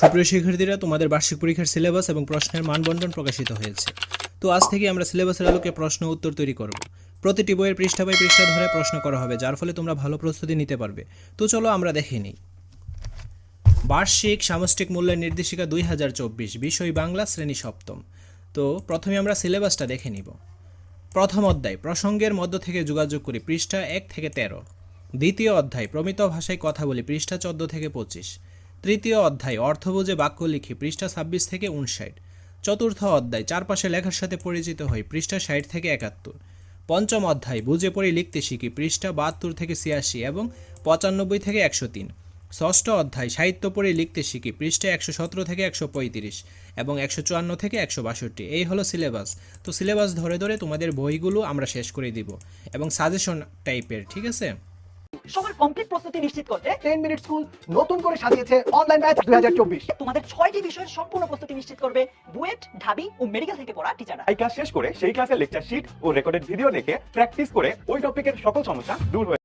সুপ্রিয় শিক্ষার্থীরা, তোমাদের বার্ষিক পরীক্ষার সিলেবাস এবং প্রশ্নের মানবন্টন প্রকাশিত হয়েছে। তো আজ থেকে আমরা সিলেবাসের আলোকে প্রশ্ন উত্তর তৈরি করব। প্রতিটি বইয়ের পৃষ্ঠা বাই পৃষ্ঠা ধরে প্রশ্ন করা হবে, যার ফলে তোমরা ভালো প্রস্তুতি নিতে পারবে। তো চলো আমরা দেখে নিই। বার্ষিক সামষ্টিক মূল্যের নির্দেশিকা দুই হাজার চব্বিশ, বিষয় বাংলা, শ্রেণি সপ্তম। তো প্রথমে আমরা সিলেবাসটা দেখে নিব। প্রথম অধ্যায়, প্রসঙ্গের মধ্য থেকে যোগাযোগ করি পৃষ্ঠা এক থেকে তেরো। দ্বিতীয় অধ্যায়, প্রমিত ভাষায় কথা বলি পৃষ্ঠা চোদ্দ থেকে পঁচিশ। তৃতীয় অধ্যায় অর্থ বুঝে বাক্য লিখি, পৃষ্ঠা ছাব্বিশ থেকে উনষাট চতুর্থ অধ্যায়, চারপাশে লেখার সাথে পরিচিত হই, পৃষ্ঠা ষাট থেকে একাত্তর। পঞ্চম অধ্যায়, বুঝে পড়ে লিখতে শিখি, পৃষ্ঠা বাহাত্তর থেকে ছিয়াশি এবং পঁচানব্বই থেকে একশো তিন। ষষ্ঠ অধ্যায়, সাহিত্য পড়ে লিখতে শিখি, পৃষ্ঠা একশো সতেরো থেকে একশো পঁয়ত্রিশ এবং একশো চুয়ান্ন থেকে একশো বাষট্টি। এই হলো সিলেবাস। তো সিলেবাস ধরে ধরে তোমাদের বইগুলো আমরা শেষ করে দিব এবং সাজেশন টাইপের, ঠিক আছে? সবার কমপ্লিট প্রস্তুতি নিশ্চিত করতে টেন মিনিট স্কুল নতুন করে সাজিয়েছে অনলাইন ব্যাচ দুই হাজার চব্বিশ। তোমাদের ছয়টি বিষয়ের সম্পূর্ণ প্রস্তুতি নিশ্চিত করবে বুয়েট ঢাবি ও মেডিকেল থেকে পড়া টিচাররা এই ক্লাস শেষ করে সেই ক্লাসের লেকচার শিট ও রেকর্ডেড ভিডিও দেখে প্র্যাকটিস করে ওই টপিকের সকল সমস্যা দূর হয়ে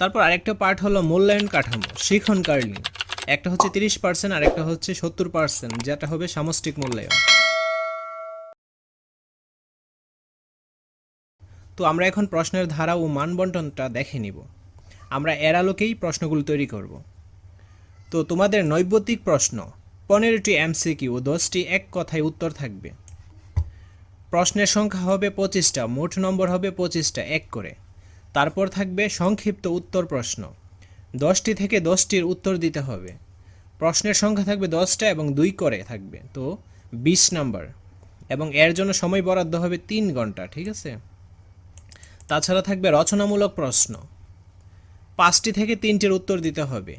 তারপর আরেকটা পার্ট হলো মূল্যায়ন কাঠামো শিখন কার্লিং। একটা হচ্ছে তিরিশ পার্সেন্ট আর একটা হচ্ছে সত্তর পার্সেন্ট যেটা হবে সামষ্টিক মূল্যায়ন। তো আমরা এখন প্রশ্নের ধারা ও মানবন্টনটা দেখে নিব। আমরা এর আলোকেই প্রশ্নগুলো তৈরি করব। তো তোমাদের নৈবতিক প্রশ্ন, পনেরোটি এমসিকিউ ও দশটি এক কথায় উত্তর থাকবে। প্রশ্নের সংখ্যা হবে পঁচিশটা, মোট নম্বর হবে পঁচিশটা, এক করে। তারপর থাকবে সংক্ষিপ্ত উত্তর প্রশ্ন। দশটি থেকে দশটির উত্তর দিতে হবে। প্রশ্নের সংখ্যা থাকবে দশটা এবং দুই করে থাকবে। তো বিশ নাম্বার। এবং এর জন্য সময় বরাদ্দ হবে তিন ঘণ্টা, ঠিক আছে? তাছাড়া থাকবে রচনামূলক প্রশ্ন। পাঁচটি থেকে তিনটির উত্তর দিতে হবে।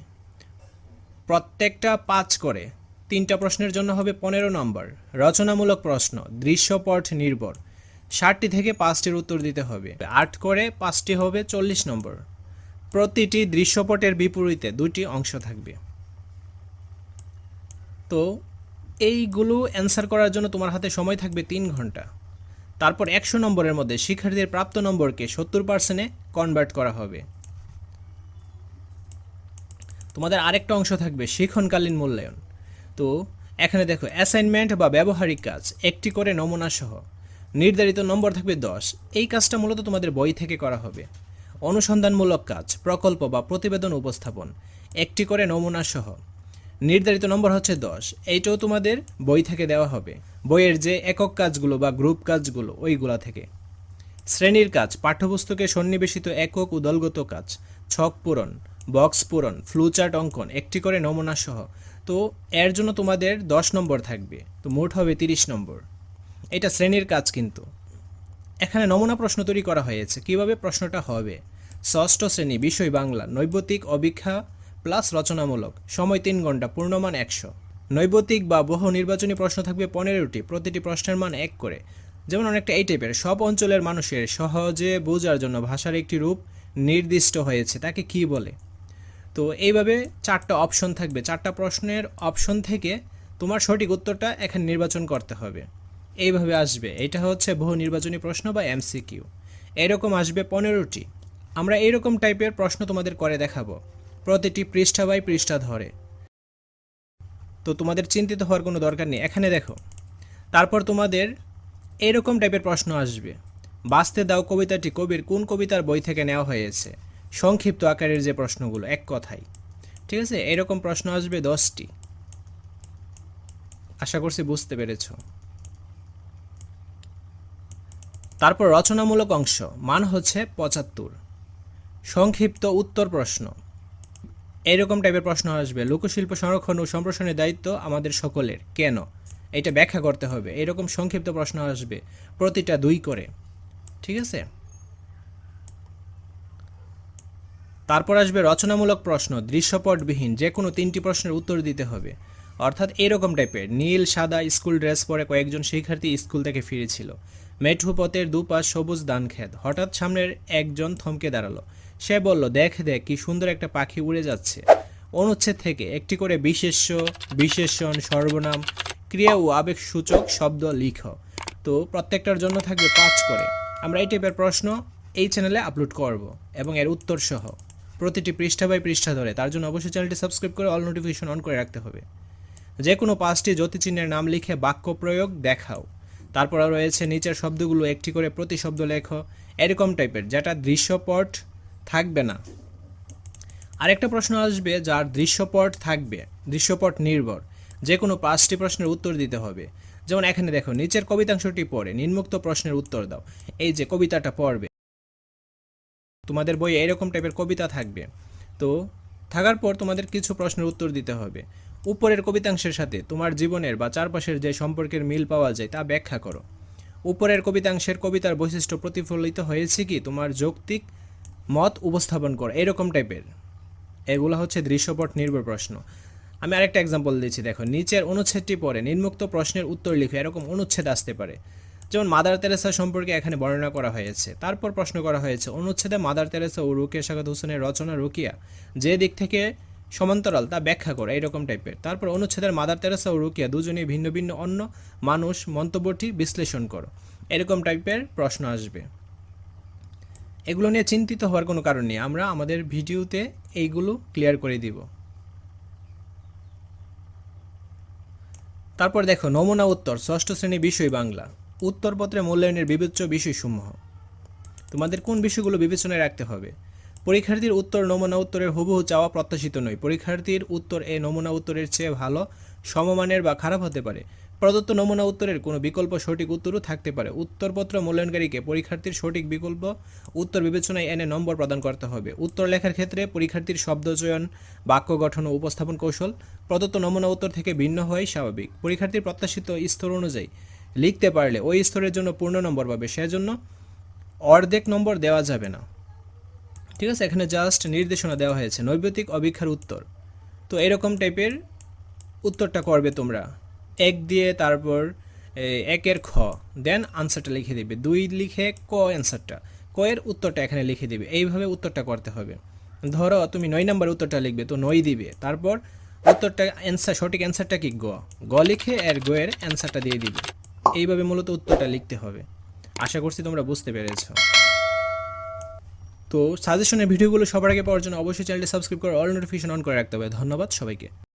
প্রত্যেকটা পাঁচ করে তিনটা প্রশ্নের জন্য হবে পনেরো নম্বর। রচনামূলক প্রশ্ন, দৃশ্যপট নির্ভর। ষাটটি থেকে পাঁচটির উত্তর দিতে হবে। আট করে পাঁচটি হবে চল্লিশ নম্বর। প্রতিটি দৃশ্যপটের বিপরীতে দুটি অংশ থাকবে। তো এইগুলো অ্যান্সার করার জন্য তোমার হাতে সময় থাকবে তিন ঘণ্টা। তারপর একশো নম্বরের মধ্যে শিক্ষার্থীদের প্রাপ্ত নম্বরকে সত্তর পার্সেন্টে কনভার্ট করা হবে। তোমাদের আরেকটা অংশ থাকবে, শিক্ষণকালীন মূল্যায়ন। তো, এখানে দেখো অ্যাসাইনমেন্ট বা ব্যবহারিক কাজ, একটি করে নমুনা সহ। নির্ধারিত নম্বর থাকবে দশ। এই কাজটা মূলত তোমাদের বই থেকে করা হবে। অনুসন্ধানমূলক কাজ, প্রকল্প বা প্রতিবেদন উপস্থাপন, একটি করে নমুনা সহ। নির্ধারিত নম্বর হচ্ছে দশ। এইটাও তোমাদের বই থেকে দেওয়া হবে। বইয়ের যে একক কাজগুলো বা গ্রুপ কাজগুলো, ওইগুলা থেকে। শ্রেণির কাজ, পাঠ্যপুস্তকে সন্নিবেশিত একক ও দলগত কাজ, ছক পূরণ, বক্স পূরণ ফ্লুচার্ট অঙ্কন, একটি করে নমুনা সহ। তো এর জন্য তোমাদের দশ নম্বর থাকবে। তো মোট হবে তিরিশ নম্বর। এটা শ্রেণির কাজ কিন্তু। এখানে নমুনা প্রশ্ন তৈরি করা হয়েছে। কীভাবে প্রশ্নটা হবে? ষষ্ঠ শ্রেণি, বিষয় বাংলা নৈবতিক অভিক্ষা প্লাস রচনামূলক। সময় তিন ঘণ্টা, পূর্ণমান একশো। নৈবতিক বা বহু নির্বাচনী প্রশ্ন থাকবে পনেরোটি, প্রতিটি প্রশ্নের মান এক করে। যেমন অনেকটা এই টাইপের সব অঞ্চলের মানুষের সহজে বোঝার জন্য ভাষার একটি রূপ নির্দিষ্ট হয়েছে, তাকে কি বলে? তো এইভাবে চারটা অপশন থাকবে, চারটা প্রশ্নের অপশন থেকে তোমার সঠিক উত্তরটা এখানে নির্বাচন করতে হবে। এইভাবে আসবে, এটা হচ্ছে বহু নির্বাচনী প্রশ্ন বা এমসিকিউ এরকম আসবে পনেরোটি। আমরা এইরকম টাইপের প্রশ্ন তোমাদের করে দেখাবো। প্রতিটি পৃষ্ঠা বাই পৃষ্ঠা ধরে। তো তোমাদের চিন্তিত হওয়ার কোনো দরকার নেই। এখানে দেখো, তারপর তোমাদের এরকম টাইপের প্রশ্ন আসবে। বাঁচতে দাও কবিতাটি, কবির কোন কবিতার বই থেকে নেওয়া হয়েছে? সংক্ষিপ্ত আকারের যে প্রশ্নগুলো, এক কথায়। ঠিক আছে? এরকম প্রশ্ন আসবে দশটি। আশা করছি বুঝতে পেরেছ। তারপর রচনামূলক অংশ, মান হচ্ছে পঁচাত্তর। সংক্ষিপ্ত উত্তর প্রশ্ন এরকম টাইপের প্রশ্ন আসবে। লোকশিল্প সংরক্ষণ ও সম্প্রসারণের দায়িত্ব আমাদের সকলের। কেন? এটা ব্যাখ্যা করতে হবে। এরকম সংক্ষিপ্ত প্রশ্ন আসবে প্রতিটা দুই করে। ঠিক আছে? তারপর আসবে রচনামূলক প্রশ্ন, দৃশ্যপটবিহীন যে কোনো তিনটি প্রশ্নের উত্তর দিতে হবে। অর্থাৎ এরকম টাইপের নীল, সাদা স্কুল ড্রেস পরে কয়েকজন শিক্ষার্থী স্কুল থেকে ফিরেছিল। মেঠু পথের দুপাশ সবুজ ধান ক্ষেত হঠাৎ সামনের একজন থমকে দাঁড়াল। সে বলল, দেখ দেখ, কি সুন্দর একটা পাখি উড়ে যাচ্ছে। অনুচ্ছেদ থেকে একটি করে বিশেষ্য, বিশেষণ, সর্বনাম, ক্রিয়া ও আবেগ সূচক শব্দ লিখ। তো প্রত্যেকটার জন্য থাকবে পাঁচ করে। আমরা এই টাইপের প্রশ্ন এই চ্যানেলে আপলোড করব এবং এর উত্তর সহ। প্রতিটি পৃষ্ঠা বাই পৃষ্ঠা ধরে। তার জন্য অবশ্যই চ্যানেলটি সাবস্ক্রাইব করে অল নোটিফিকেশন অন করে রাখতে হবে। যে কোনো পাঁচটি জ্যোতিচিহ্নের নাম লিখে বাক্য প্রয়োগ দেখাও। তারপর রয়েছে নিচের শব্দগুলো একটি করে প্রতি শব্দ লেখো। এরকম টাইপের যেটা দৃশ্যপট থাকবে না। আরেকটা প্রশ্ন আসবে যার দৃশ্যপট থাকবে, দৃশ্যপট নির্ভর। যে কোনো পাঁচটি প্রশ্নের উত্তর দিতে হবে। যেমন এখানে দেখো, নিচের কবিতাংশটি পড়ে নিম্মুক্ত প্রশ্নের উত্তর দাও। এই যে কবিতাটা পড়বে, তোমাদের বইয়ে এরকম টাইপের কবিতা থাকবে। তো থাকার পর তোমাদের কিছু প্রশ্নের উত্তর দিতে হবে। উপরের কবিতাংশের সাথে তোমার জীবনের বা চারপাশের যে সম্পর্কের মিল পাওয়া যায় তা ব্যাখ্যা করো। উপরের কবিতাংশের কবিতার বৈশিষ্ট্য প্রতিফলিত হয়েছে কি? তোমার যৌক্তিক মত উপস্থাপন করো, এরকম টাইপের এগুলো হচ্ছে দৃশ্যপট নির্ভর প্রশ্ন। আমি আরেকটা এক্সাম্পল দিচ্ছি, দেখো, নিচের অনুচ্ছেদটি পরে নির্মুক্ত প্রশ্নের উত্তর লিখো এরকম অনুচ্ছেদ আসতে পারে। যেমন, মাদার তেরেসা সম্পর্কে এখানে বর্ণনা করা হয়েছে। তারপর প্রশ্ন করা হয়েছে, অনুচ্ছেদে মাদার তেরেসা ও রুকিয়া সাকাত হোসেনের রচনা রুকিয়া, যে দিক থেকে সমান্তরাল তা ব্যাখ্যা করে, এরকম টাইপের তারপর অনুচ্ছেদের মাদার তেরেসা ও রুকিয়া দুজনেই ভিন্ন ভিন্ন অন্য মানুষ মন্তব্যটি বিশ্লেষণ করো, এরকম টাইপের প্রশ্ন আসবে। এগুলো নিয়ে চিন্তিত হওয়ার কোনো কারণ নেই। আমরা আমাদের ভিডিওতে এইগুলো ক্লিয়ার করে দিব। তারপর দেখো, নমুনা উত্তর, ষষ্ঠ শ্রেণি বিষয় বাংলা। উত্তরপত্রে মূল্যায়নের বিবেচ্য বিষয়সমূহ। তোমাদের কোন বিষয়গুলো বিবেচনায় রাখতে হবে? পরীক্ষার্থীর উত্তর নমুনা উত্তরের হুবহু চাওয়া প্রত্যাশিত নয়। পরীক্ষার্থীর উত্তর এ নমুনা উত্তরের চেয়ে ভালো, সমমানের বা খারাপ হতে পারে। প্রদত্ত নমুনা উত্তরের কোনো বিকল্প সঠিক উত্তরও থাকতে পারে। উত্তরপত্র মূল্যায়নকারীকে পরীক্ষার্থীর সঠিক বিকল্প উত্তর বিবেচনায় এনে নম্বর প্রদান করতে হবে। উত্তর লেখার ক্ষেত্রে পরীক্ষার্থীর শব্দচয়ন বাক্য গঠন ও উপস্থাপন কৌশল প্রদত্ত নমুনা উত্তর থেকে ভিন্ন হয় স্বাভাবিক। পরীক্ষার্থীর প্রত্যাশিত স্তর অনুযায়ী লিখতে পারলে ওই স্তরের জন্য পূর্ণ নম্বর পাবে। সেজন্য অর্ধেক নম্বর দেওয়া যাবে না। ঠিক আছে? এখানে জাস্ট নির্দেশনা দেওয়া হয়েছে। নৈবেতিক অভিক্ষার উত্তর। তো এরকম টাইপের উত্তরটা করবে তোমরা। এক দিয়ে তারপর একের খ দেন আনসারটা লিখে দিবে। দুই লিখে ক অ্যান্সারটা ক এর উত্তরটা এখানে লিখে দিবে। এইভাবে উত্তরটা করতে হবে। ধরো, তুমি নয় নাম্বার উত্তরটা লিখবে, তো নয় দিবে। তারপর উত্তরটা অ্যান্সার সঠিক অ্যান্সারটা কি? গ। গ লিখে এর গ এর অ্যান্সারটা দিয়ে দিবে। এইভাবে মূলত উত্তরটা লিখতে হবে। আশা করছি তোমরা বুঝতে পেরেছ। তো সাজেশনের ভিডিওগুলো সবার আগে পাওয়ার জন্য অবশ্যই চ্যানেলটি সাবস্ক্রাইব করে অল নোটিফিকেশন অন করে রাখতে হবে। ধন্যবাদ সবাইকে।